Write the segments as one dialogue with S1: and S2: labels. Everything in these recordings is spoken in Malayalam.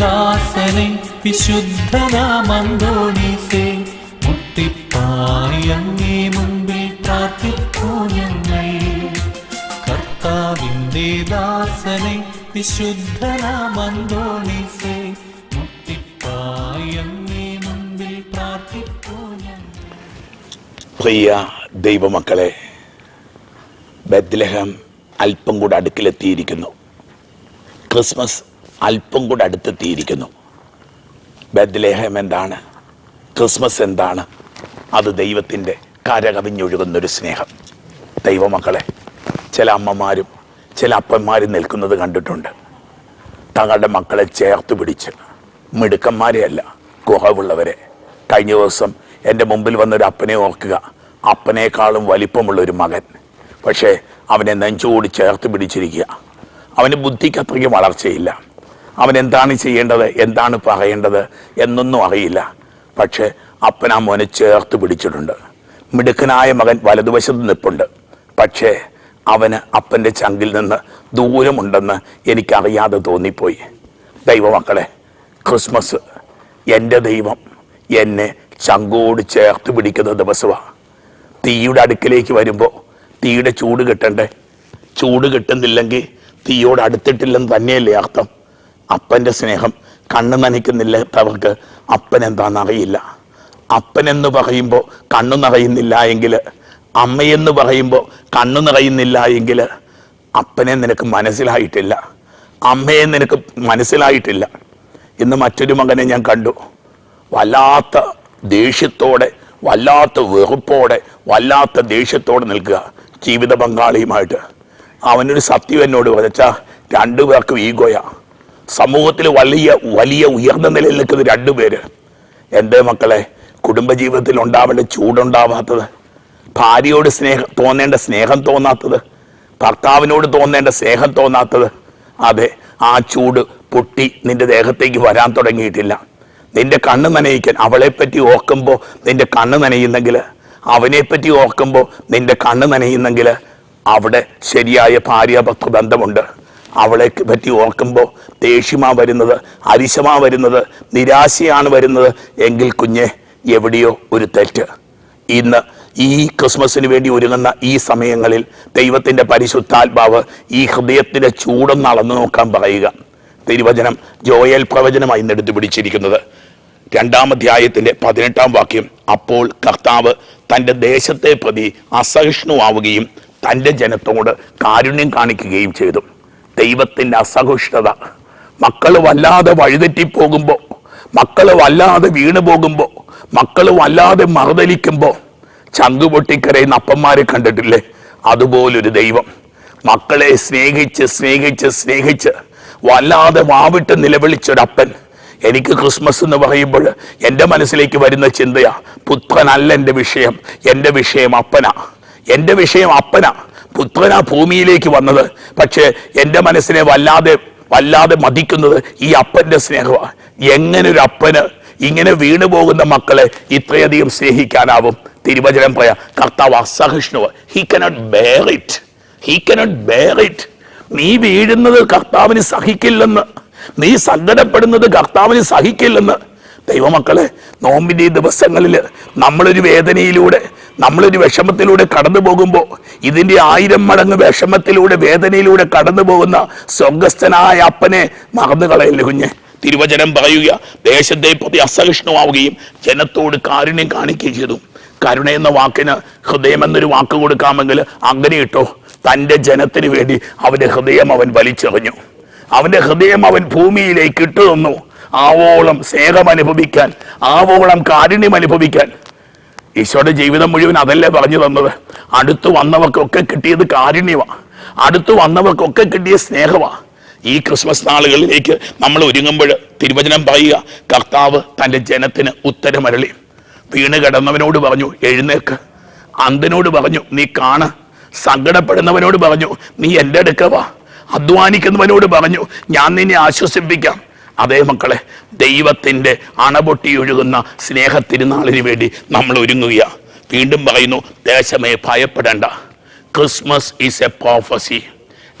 S1: ദാസനെ വിശുദ്ധനാമന്തോണീസേ മുട്ടിപ്പായി അങ്ങേ മുമ്പിൽ പ്രാർത്ഥിക്കൂ ഞങ്ങൾ. കർത്താവിന്റെ ദാസനെ വിശുദ്ധനാമന്തോണീസേ മുട്ടിപ്പായി അങ്ങേ മുമ്പിൽ പ്രാർത്ഥിക്കൂ
S2: പ്രിയ ദൈവമക്കളെ ബദ്ലഹം അല്പം കൂടെ അടുക്കിലെത്തിയിരിക്കുന്നു. ക്രിസ്മസ് അല്പം കൂടെ അടുത്തെത്തിയിരിക്കുന്നു. ബദ്ലേഹം എന്താണ്? ക്രിസ്മസ് എന്താണ്? അത് ദൈവത്തിന്റെ കരകവിഞ്ഞൊഴുകുന്നൊരു സ്നേഹം. ദൈവമക്കളെ ചില അമ്മമാരും ചില അപ്പന്മാരും നിൽക്കുന്നത് കണ്ടിട്ടുണ്ട്. തങ്ങളുടെ മക്കളെ ചേർത്ത് പിടിച്ച് മിടുക്കന്മാരെയല്ല ഗുഹവുള്ളവരെ. കഴിഞ്ഞ ദിവസം എന്റെ മുമ്പിൽ വന്നൊരു അപ്പനെ ഓർക്കുക. അപ്പനേക്കാളും വലിപ്പമുള്ളൊരു മകൻ. പക്ഷേ അവനെ നെഞ്ചുകൂടി ചേർത്ത് പിടിച്ചിരിക്കുക. അവന് ബുദ്ധിക്ക് അത്രയ്ക്ക് വളർച്ചയില്ല. അവൻ എന്താണ് ചെയ്യേണ്ടത്? എന്താണ് പറയേണ്ടത്? എന്നൊന്നും അറിയില്ല. പക്ഷേ അപ്പൻ ആ മോനെ ചേർത്ത് പിടിച്ചിട്ടുണ്ട്. മിടുക്കനായ മകൻ വലതുവശത്ത് നിൽപ്പുണ്ട് പക്ഷേ അവന് അപ്പന്റെ ചങ്കിൽ നിന്ന് ദൂരമുണ്ടെന്ന് എനിക്കറിയാതെ തോന്നിപ്പോയി. ദൈവമക്കളെ ക്രിസ്മസ് എന്റെ ദൈവം എന്നെ ചങ്കോട് ചേർത്ത് പിടിക്കുന്ന ദിവസമാണ് തീയുടെ അടുക്കിലേക്ക് വരുമ്പോൾ തീയുടെ ചൂട് കിട്ടണ്ടേ? ചൂട് കിട്ടുന്നില്ലെങ്കിൽ തീയോട് അടുത്തിട്ടില്ലെന്ന് തന്നെയല്ലേ അർത്ഥം. അപ്പന്റെ സ്നേഹം കണ്ണു നനയ്ക്കുന്നില്ലാത്തവർക്ക് അപ്പൻ എന്താണെന്ന് അറിയില്ല. അപ്പനെന്ന് പറയുമ്പോൾ കണ്ണു നിറയുന്നില്ല എങ്കിൽ അമ്മയെന്ന് പറയുമ്പോൾ കണ്ണു നിറയുന്നില്ല എങ്കിൽ അപ്പനെ നിനക്ക് മനസ്സിലായിട്ടില്ല. അമ്മയെ നിനക്ക് മനസ്സിലായിട്ടില്ല. ഇന്ന് മറ്റൊരു മകനെ ഞാൻ കണ്ടു. വല്ലാത്ത ദേഷ്യത്തോടെ വല്ലാത്ത വെറുപ്പോടെ വല്ലാത്ത ദേഷ്യത്തോടെ നിൽക്കുക ജീവിത പങ്കാളിയുമായിട്ട്. അവനൊരു സത്യം എന്നോട് വരച്ചാൽ രണ്ടു പേർക്കും ഈഗോയാ. സമൂഹത്തിൽ വലിയ വലിയ ഉയർന്ന നിലയിൽ നിൽക്കുന്ന രണ്ടുപേര് എന്റെ മക്കളെ കുടുംബജീവിതത്തിൽ ഉണ്ടാവേണ്ട ചൂടുണ്ടാവാത്തത് ഭാര്യയോട് സ്നേഹം തോന്നേണ്ട സ്നേഹം തോന്നാത്തത് ഭർത്താവിനോട് തോന്നേണ്ട സ്നേഹം തോന്നാത്തത് അതെ ആ ചൂട് പൊട്ടി നിന്റെ ദേഹത്തേക്ക് വരാൻ തുടങ്ങിയിട്ടില്ല. നിന്റെ കണ്ണ് നനയിക്കാൻ അവളെപ്പറ്റി ഓർക്കുമ്പോൾ നിന്റെ കണ്ണ് നനയുന്നെങ്കിൽ അവനെപ്പറ്റി ഓർക്കുമ്പോൾ നിന്റെ കണ്ണ് നനയുന്നെങ്കിൽ അവിടെ ശരിയായ ഭാര്യ ഭക്ത ബന്ധമുണ്ട്. അവളെ പറ്റി ഓർക്കുമ്പോൾ ദേഷ്യമാ വരുന്നത് അരിശമാ വരുന്നത് നിരാശയാണ് വരുന്നത്. എങ്കിൽ കുഞ്ഞെ എവിടെയോ ഒരു തെറ്റ്. ഇന്ന് ഈ ക്രിസ്മസിന് വേണ്ടി ഒരുങ്ങുന്ന ഈ സമയങ്ങളിൽ ദൈവത്തിന്റെ പരിശുദ്ധാത്മാവ് ഈ ഹൃദയത്തിന്റെ ചൂടൊന്ന് അളന്നു നോക്കാൻ പറയുക. തിരുവചനം ജോയൽ പ്രവചനമായി ഇന്നെടുത്ത് പിടിച്ചിരിക്കുന്നത്. രണ്ടാം അധ്യായത്തിന്റെ പതിനെട്ടാം വാക്യം അപ്പോൾ കർത്താവ് തന്റെ ദേശത്തെ പ്രതി അസഹിഷ്ണുവാവുകയും തന്റെ ജനത്തോട് കാരുണ്യം കാണിക്കുകയും ചെയ്തു. ദൈവത്തിന്റെ അസഹിഷ്ണുത. മക്കൾ വല്ലാതെ വഴിതെറ്റിപ്പോകുമ്പോൾ മക്കൾ വല്ലാതെ വീണു പോകുമ്പോൾ മക്കൾ വല്ലാതെ മറുതലിക്കുമ്പോൾ ചങ്കു പൊട്ടിക്കരയുന്ന അപ്പന്മാരെ കണ്ടിട്ടില്ലേ? അതുപോലൊരു ദൈവം. മക്കളെ സ്നേഹിച്ച് സ്നേഹിച്ച് സ്നേഹിച്ച് വല്ലാതെ വാവിട്ട് നിലവിളിച്ചൊരപ്പൻ എനിക്ക് ക്രിസ്മസ് എന്ന് പറയുമ്പോൾ എന്റെ മനസ്സിലേക്ക് വരുന്ന ചിന്തയാ പുത്രനല്ല എന്റെ വിഷയം എന്റെ വിഷയം അപ്പനാ. എന്റെ വിഷയം അപ്പനാ. പുത്രനാ ഭൂമിയിലേക്ക് വന്നത്. പക്ഷേ എന്റെ മനസ്സിനെ വല്ലാതെ വല്ലാതെ മതിക്കുന്നത് ഈ അപ്പന്റെ സ്നേഹമാണ്. എങ്ങനെ ഒരു അപ്പന് ഇങ്ങനെ വീണു പോകുന്ന മക്കളെ ഇത്രയധികം സ്നേഹിക്കാനാവും? തിരുവചനം പറയാ കർത്താവ് അസഹിഷ്ണുവ. He cannot bear it he cannot bear it നീ വീഴുന്നത് കർത്താവിന് സഹിക്കില്ലെന്ന്. നീ സങ്കടപ്പെടുന്നത് കർത്താവിന് സഹിക്കില്ലെന്ന്. ദൈവമക്കളെ നോമ്പിന്റെ ദിവസങ്ങളിൽ നമ്മളൊരു വേദനയിലൂടെ നമ്മളൊരു വിഷമത്തിലൂടെ കടന്നു പോകുമ്പോൾ ഇതിന്റെ ആയിരം മടങ്ങ് വിഷമത്തിലൂടെ വേദനയിലൂടെ കടന്നു പോകുന്ന സ്വർഗസ്ഥനായ അപ്പനെ മറന്നു കളയല്ലേ കുഞ്ഞെ? തിരുവചനം പറയുക ദേശത്തെ പ്രതി അസഹിഷ്ണുവാവുകയും ജനത്തോട് കാരുണ്യം കാണിക്കുകയും ചെയ്തു. കരുണ എന്ന വാക്കിന് ഹൃദയം എന്നൊരു വാക്ക് കൊടുക്കാമെങ്കിൽ അങ്ങനെ ഇട്ടോ. തന്റെ ജനത്തിന് വേണ്ടി അവന്റെ ഹൃദയം അവൻ വലിച്ചെറിഞ്ഞു. അവന്റെ ഹൃദയം അവൻ ഭൂമിയിലേക്ക് ഇട്ടു തന്നു ആവോളം സ്നേഹം അനുഭവിക്കാൻ ആവോളം കാരുണ്യം അനുഭവിക്കാൻ ഈശോയുടെ ജീവിതം മുഴുവൻ അതല്ലേ പറഞ്ഞു തന്നത്? അടുത്തു വന്നവർക്കൊക്കെ കിട്ടിയത് കാരുണ്യമാണ് അടുത്തു വന്നവർക്കൊക്കെ കിട്ടിയ സ്നേഹമാണ് ഈ ക്രിസ്മസ് നാളുകളിലേക്ക് നമ്മൾ ഒരുങ്ങുമ്പോൾ തിരുവചനം പറയുക കർത്താവ് തന്റെ ജനത്തിന് ഉത്തരമരളി. വീണ് കിടന്നവനോട് പറഞ്ഞു എഴുന്നേക്ക്. അന്തനോട് പറഞ്ഞു നീ കാണ. സങ്കടപ്പെടുന്നവനോട് പറഞ്ഞു നീ എന്റെ അടുക്കവാ അധ്വാനിക്കുന്നവനോട് പറഞ്ഞു ഞാൻ നിന്നെ ആശ്വസിപ്പിക്കാം. അതേ മക്കളെ ദൈവത്തിന്റെ അണപൊട്ടി ഒഴുകുന്ന സ്നേഹത്തിരുന്നാളിന് വേണ്ടി നമ്മൾ ഒരുങ്ങുക വീണ്ടും പറയുന്നു ദേശമേ ഭയപ്പെടേണ്ട. Christmas is a prophecy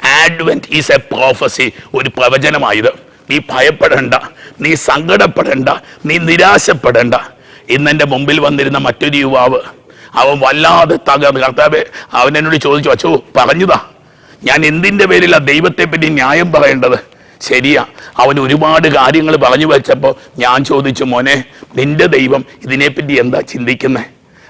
S2: advent is a prophecy ഒരു പ്രവചനമായത്. നീ ഭയപ്പെടേണ്ട നീ സങ്കടപ്പെടേണ്ട നീ നിരാശപ്പെടേണ്ട. ഇന്ന് എന്റെ മുമ്പിൽ വന്നിരുന്ന മറ്റൊരു യുവാവ് അവൻ വല്ലാതെ തകർന്ന്. കർത്താവ് അവൻ എന്നോട് ചോദിച്ചു അച്ചോ പറഞ്ഞതാ. ഞാൻ എന്തിന്റെ പേരിലാണ് ദൈവത്തെ പറ്റി ന്യായം പറയേണ്ടത്? ശരിയാ. അവൻ ഒരുപാട് കാര്യങ്ങൾ പറഞ്ഞു വെച്ചപ്പോൾ ഞാൻ ചോദിച്ചു മോനെ നിന്റെ ദൈവം ഇതിനെപ്പറ്റി എന്താ ചിന്തിക്കുന്നത്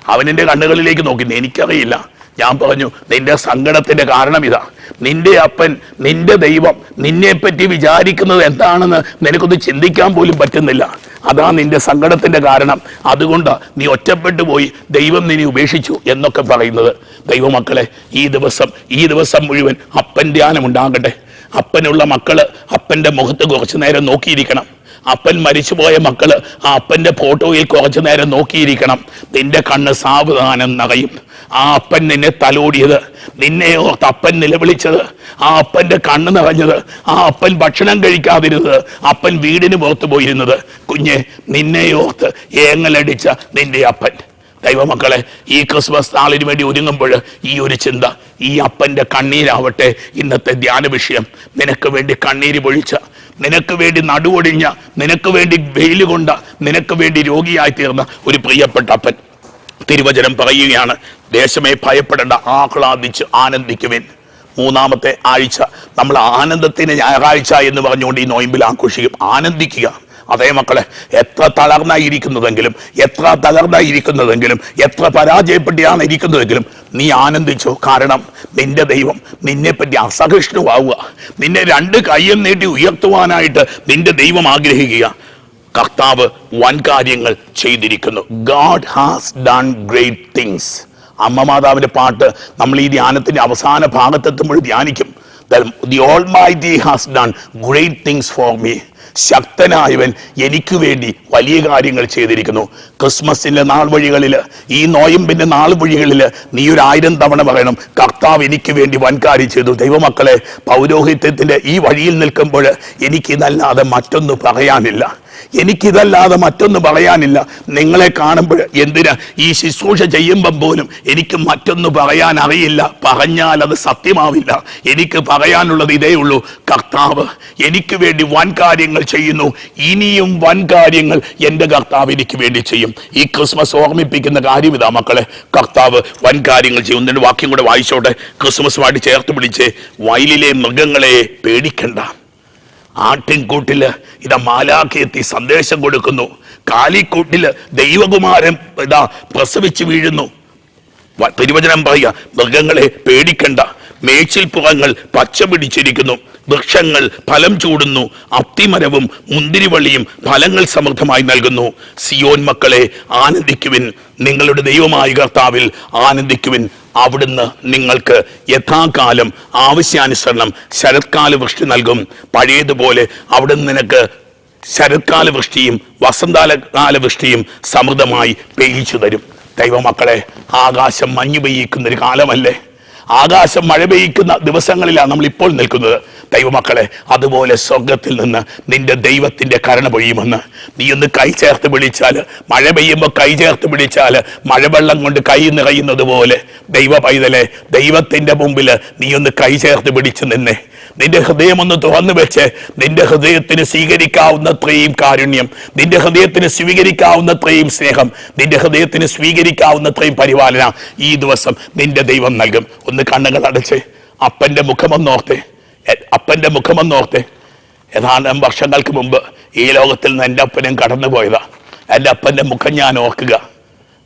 S2: അവനെന്റെ കണ്ണുകളിലേക്ക് നോക്കി. എനിക്കറിയില്ല. ഞാൻ പറഞ്ഞു നിന്റെ സങ്കടത്തിന്റെ കാരണം ഇതാ. നിന്റെ അപ്പൻ നിന്റെ ദൈവം നിന്നെപ്പറ്റി വിചാരിക്കുന്നത് എന്താണെന്ന് നിനക്കൊന്ന് ചിന്തിക്കാൻ പോലും പറ്റുന്നില്ല. അതാ നിന്റെ സങ്കടത്തിന്റെ കാരണം. അതുകൊണ്ട് നീ ഒറ്റപ്പെട്ടു പോയി ദൈവം നിന്നെ ഉപേക്ഷിച്ചു എന്നൊക്കെ പറയുന്നത്. ദൈവമക്കളെ ഈ ദിവസം ഈ ദിവസം മുഴുവൻ അപ്പൻ ധ്യാനം ഉണ്ടാകട്ടെ. അപ്പനുള്ള മക്കൾ അപ്പന്റെ മുഖത്ത് കുറച്ചു നേരം നോക്കിയിരിക്കണം. അപ്പൻ മരിച്ചുപോയ മക്കൾ ആ അപ്പന്റെ ഫോട്ടോയിൽ കുറച്ചു നേരം നോക്കിയിരിക്കണം. നിന്റെ കണ്ണ് സാവധാനം നിറയും. ആ അപ്പൻ നിന്നെ തലോടിയത് നിന്നെ ഓർത്ത് അപ്പൻ നിലവിളിച്ചത് ആ അപ്പന്റെ കണ്ണ് നിറഞ്ഞത് ആ അപ്പൻ ഭക്ഷണം കഴിക്കാതിരുന്നത് അപ്പൻ വീടിന് പുറത്തു പോയിരുന്നത്. കുഞ്ഞെ നിന്നെ ഓർത്ത് ഏങ്ങലടിച്ച നിന്റെ അപ്പൻ. ദൈവമക്കളെ ഈ ക്രിസ്മസ് നാളിന് വേണ്ടി ഒരുങ്ങുമ്പോൾ ഈ ഒരു ചിന്ത ഈ അപ്പന്റെ കണ്ണീരാവട്ടെ. ഇന്നത്തെ ധ്യാന വിഷയം. നിനക്ക് വേണ്ടി കണ്ണീര് പൊഴിച്ച നിനക്ക് വേണ്ടി നടുവൊടിഞ്ഞ നിനക്ക് വേണ്ടി വെയിൽ കൊണ്ട നിനക്ക് വേണ്ടി രോഗിയായി തീർന്ന ഒരു പ്രിയപ്പെട്ട അപ്പൻ തിരുവചനം പറയുകയാണ്. ദേശമേ ഭയപ്പെടേണ്ട ആഹ്ലാദിച്ച് ആനന്ദിക്കുവിൻ. മൂന്നാമത്തെ ആഴ്ച. നമ്മൾ ആനന്ദത്തിന് ഞായറാഴ്ച എന്ന് പറഞ്ഞുകൊണ്ട് ഈ നോയമ്പിൽ ആഘോഷിക്കും. ആനന്ദിക്കുക. അതേ മക്കളെ എത്ര തളർന്നായിരിക്കുന്നതെങ്കിലും എത്ര തളർന്നായിരിക്കുന്നതെങ്കിലും എത്ര പരാജയപ്പെട്ടിയാണ് ഇരിക്കുന്നതെങ്കിലും നീ ആനന്ദിച്ചു? കാരണം നിന്റെ ദൈവം നിന്നെപ്പറ്റി അസഹിഷ്ണുവാവുക. നിന്നെ രണ്ട് കയ്യും നീട്ടി ഉയർത്തുവാനായിട്ട് നിന്റെ ദൈവം ആഗ്രഹിക്കുക. കർത്താവ് വൻ കാര്യങ്ങൾ ചെയ്തിരിക്കുന്നു. God has done great things അമ്മ മാതാവിന്റെ പാട്ട് നമ്മൾ ഈ ധ്യാനത്തിന്റെ അവസാന ഭാഗത്തെത്തുമ്പോൾ ധ്യാനിക്കും. The Almighty has done great things for me ശക്തനായവൻ എനിക്ക് വേണ്ടി വലിയ കാര്യങ്ങൾ ചെയ്തിരിക്കുന്നു. ക്രിസ്മസിന്റെ നാൾ വഴികളിൽ ഈ നോയമ്പിന്റെ നാൾ വഴികളിൽ നീ ഒരു ആയിരം തവണ പറയണം കർത്താവ് എനിക്ക് വേണ്ടി വൻകാര്യം ചെയ്തു. ദൈവമക്കളെ പൗരോഹിത്യത്തിന്റെ ഈ വഴിയിൽ നിൽക്കുമ്പോൾ എനിക്കിതല്ലാതെ മറ്റൊന്ന് പറയാനില്ല. എനിക്കിതല്ലാതെ മറ്റൊന്ന് പറയാനില്ല. നിങ്ങളെ കാണുമ്പോൾ എന്തിനാ ഈ ശുശ്രൂഷ ചെയ്യുമ്പം പോലും എനിക്ക് മറ്റൊന്ന് പറയാൻ അറിയില്ല. പറഞ്ഞാൽ അത് സത്യമാവില്ല. എനിക്ക് പറയാനുള്ളത് ഇതേ ഉള്ളൂ. കർത്താവ് എനിക്ക് വേണ്ടി വൻ കാര്യങ്ങൾ ചെയ്യുന്നു. ഇനിയും വൻ കാര്യങ്ങൾ എന്റെ കർത്താവ് എനിക്ക് വേണ്ടി ചെയ്യും. ഈ ക്രിസ്മസ് ഓർമ്മിപ്പിക്കുന്ന കാര്യം ഇതാ മക്കളെ. കർത്താവ് വൻ കാര്യങ്ങൾ ചെയ്യും. ഒന്നിന്റെ വാക്യം കൂടെ വായിച്ചോട്ടെ. ക്രിസ്മസുമായിട്ട് ചേർത്ത് പിടിച്ച് വയലിലെ മൃഗങ്ങളെ പേടിക്കണ്ട. ആട്ടിൻകൂട്ടിൽ ഇതാ മാലാഖെത്തി സന്ദേശം കൊടുക്കുന്നു. കാലിക്കൂട്ടിൽ ദൈവകുമാരൻ ഇതാ പ്രസവിച്ചു വീഴുന്നു. തിരുവചനം പറയുക മൃഗങ്ങളെ പേടിക്കണ്ട. മേച്ചിൽപ്പുറങ്ങൾ പച്ച പിടിച്ചിരിക്കുന്നു. വൃക്ഷങ്ങൾ ഫലം ചൂടുന്നു. അത്തിമരവും മുന്തിരിവള്ളിയും ഫലങ്ങൾ സമൃദ്ധമായി നൽകുന്നു. സിയോൻ മക്കളെ ആനന്ദിക്കുവിൻ. നിങ്ങളുടെ ദൈവമായ കർത്താവിൽ ആനന്ദിക്കുവിൻ. അവിടുന്ന് നിങ്ങൾക്ക് യഥാകാലം ആവശ്യാനുസരണം ശരത്കാല വൃഷ്ടി നൽകും. പഴയതുപോലെ അവിടുന്ന് നിനക്ക് ശരത്കാല വൃഷ്ടിയും വസന്തകാല വൃഷ്ടിയും സമൃദ്ധമായി പെയ്യിച്ചു തരും. ദൈവമക്കളെ ആകാശം മഞ്ഞു പെയ്യിക്കുന്ന ഒരു കാലമല്ലേ? ആകാശം മഴ പെയ്യിക്കുന്ന ദിവസങ്ങളിലാണ് നമ്മൾ ഇപ്പോൾ നിൽക്കുന്നത്. ദൈവമക്കളെ അതുപോലെ സ്വർഗത്തിൽ നിന്ന് നിന്റെ ദൈവത്തിന്റെ കരുണ പൊഴിയുമെന്ന്. നീ ഒന്ന് കൈ ചേർത്ത് പിടിച്ചാൽ മഴ പെയ്യുമ്പോൾ കൈ ചേർത്ത് പിടിച്ചാൽ മഴവെള്ളം കൊണ്ട് കൈ നിറയുന്നത് പോലെ. ദൈവ പൈതലെ ദൈവത്തിന്റെ മുമ്പിൽ നീ ഒന്ന് കൈ ചേർത്ത് പിടിച്ച് നിന്നെ. നിന്റെ ഹൃദയം ഒന്ന് തുറന്നു വെച്ച് നിന്റെ ഹൃദയത്തിന് സ്വീകരിക്കാവുന്നത്രയും കാരുണ്യം നിന്റെ ഹൃദയത്തിന് സ്വീകരിക്കാവുന്നത്രയും സ്നേഹം നിന്റെ ഹൃദയത്തിന് സ്വീകരിക്കാവുന്നത്രയും പരിപാലന ഈ ദിവസം നിന്റെ ദൈവം നൽകും. ഒന്ന് കണ്ണുകൾ അടച്ച് അപ്പന്റെ മുഖമൊന്നോർത്തെ. എ- മുഖമെന്ന് ഓർത്ത്. ഏതാനും വർഷങ്ങൾക്ക് മുമ്പ് ഈ ലോകത്തിൽ നിന്ന് എന്റെ അപ്പനും കടന്നു പോയതാ എന്റെ അപ്പന്റെ മുഖം ഞാൻ ഓർക്കുക.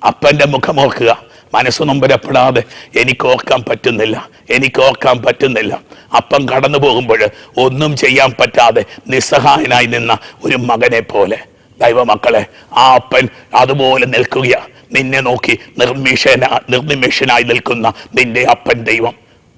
S2: അപ്പന്റെ മുഖം ഓർക്കുക. മനസ്സ് നൊമ്പരപ്പെടാതെ എനിക്ക് ഓർക്കാൻ പറ്റുന്നില്ല. എനിക്ക് ഓർക്കാൻ പറ്റുന്നില്ല. അപ്പം കടന്നു പോകുമ്പോൾ ഒന്നും ചെയ്യാൻ പറ്റാതെ നിസ്സഹായനായി നിന്ന ഒരു മകനെ പോലെ. ദൈവമക്കളെ ആ അപ്പൻ അതുപോലെ നിൽക്കുക നിന്നെ നോക്കി നിർമ്മിഷന നിർനിമിഷനായി നിൽക്കുന്ന നിന്റെ അപ്പൻ ദൈവം.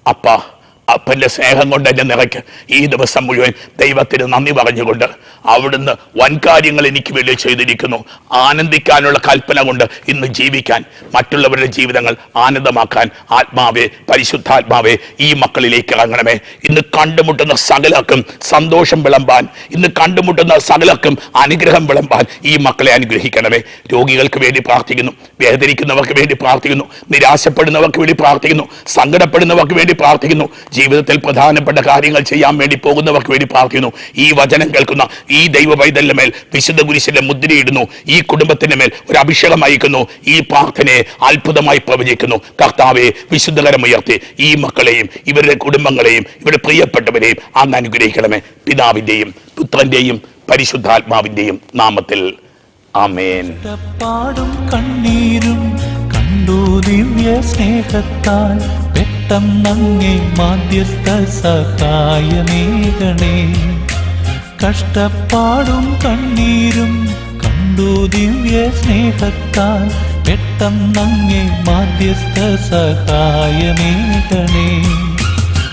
S2: അപ്പ അപ്പന്റെ സ്നേഹം കൊണ്ട് എന്നെ നിറയ്ക്ക്. ഈ ദിവസം മുഴുവൻ ദൈവത്തിന് നന്ദി പറഞ്ഞുകൊണ്ട് അവിടുന്ന് വൻകാര്യങ്ങൾ എനിക്ക് വേണ്ടി ചെയ്തിരിക്കുന്നു. ആനന്ദിക്കാനുള്ള കൽപ്പന കൊണ്ട് ഇന്ന് ജീവിക്കാൻ മറ്റുള്ളവരുടെ ജീവിതങ്ങൾ ആനന്ദമാക്കാൻ ആത്മാവേ പരിശുദ്ധാത്മാവേ ഈ മക്കളിലേക്ക് ഇറങ്ങണമേ. ഇന്ന് കണ്ടുമുട്ടുന്ന സകലർക്കും സന്തോഷം വിളമ്പാൻ ഇന്ന് കണ്ടുമുട്ടുന്ന സകലർക്കും അനുഗ്രഹം വിളമ്പാൻ ഈ മക്കളെ അനുഗ്രഹിക്കണമേ. രോഗികൾക്ക് വേണ്ടി പ്രാർത്ഥിക്കുന്നു വേദനിക്കുന്നവർക്ക് വേണ്ടി പ്രാർത്ഥിക്കുന്നു നിരാശപ്പെടുന്നവർക്ക് വേണ്ടി പ്രാർത്ഥിക്കുന്നു സങ്കടപ്പെടുന്നവർക്ക് വേണ്ടി പ്രാർത്ഥിക്കുന്നു ജീവിതത്തിൽ പ്രധാനപ്പെട്ട കാര്യങ്ങൾ ചെയ്യാൻ വേണ്ടി പോകുന്നവർക്ക് വേണ്ടി പ്രാർത്ഥിക്കുന്നു. ഈ വചനം കേൾക്കുന്ന ഈ ദൈവ പൈതലിന്റെ മേൽ വിശുദ്ധ കുരിശിന്റെ മുദ്രയിടുന്നു. ഈ കുടുംബത്തിന്റെ മേൽ ഒരു അഭിഷേകം അയക്കുന്നു. ഈ പ്രാർത്ഥനയെ അത്ഭുതമായി പ്രവചിക്കുന്നു. കർത്താവെ വിശുദ്ധകരമുയർത്തി ഈ മക്കളെയും ഇവരുടെ കുടുംബങ്ങളെയും ഇവരുടെ പ്രിയപ്പെട്ടവരെയും അന്ന് അനുഗ്രഹിക്കണമേ. പിതാവിന്റെയും പുത്രന്റെയും പരിശുദ്ധാത്മാവിന്റെയും നാമത്തിൽ. ആമേൻ.
S1: കണ്ണീരും കണ്ടു ദിവ്യ സ്നേഹത്താൽ പെട്ടെന്നങ്ങേ മാധ്യസ്ഥ സഹായമേകണേ കഷ്ടപ്പാടും കണ്ണീരും കണ്ടു ദിവ്യ സ്നേഹത്താൽ പെട്ടെന്നങ്ങേ മാധ്യസ്ഥ സഹായമേകണേ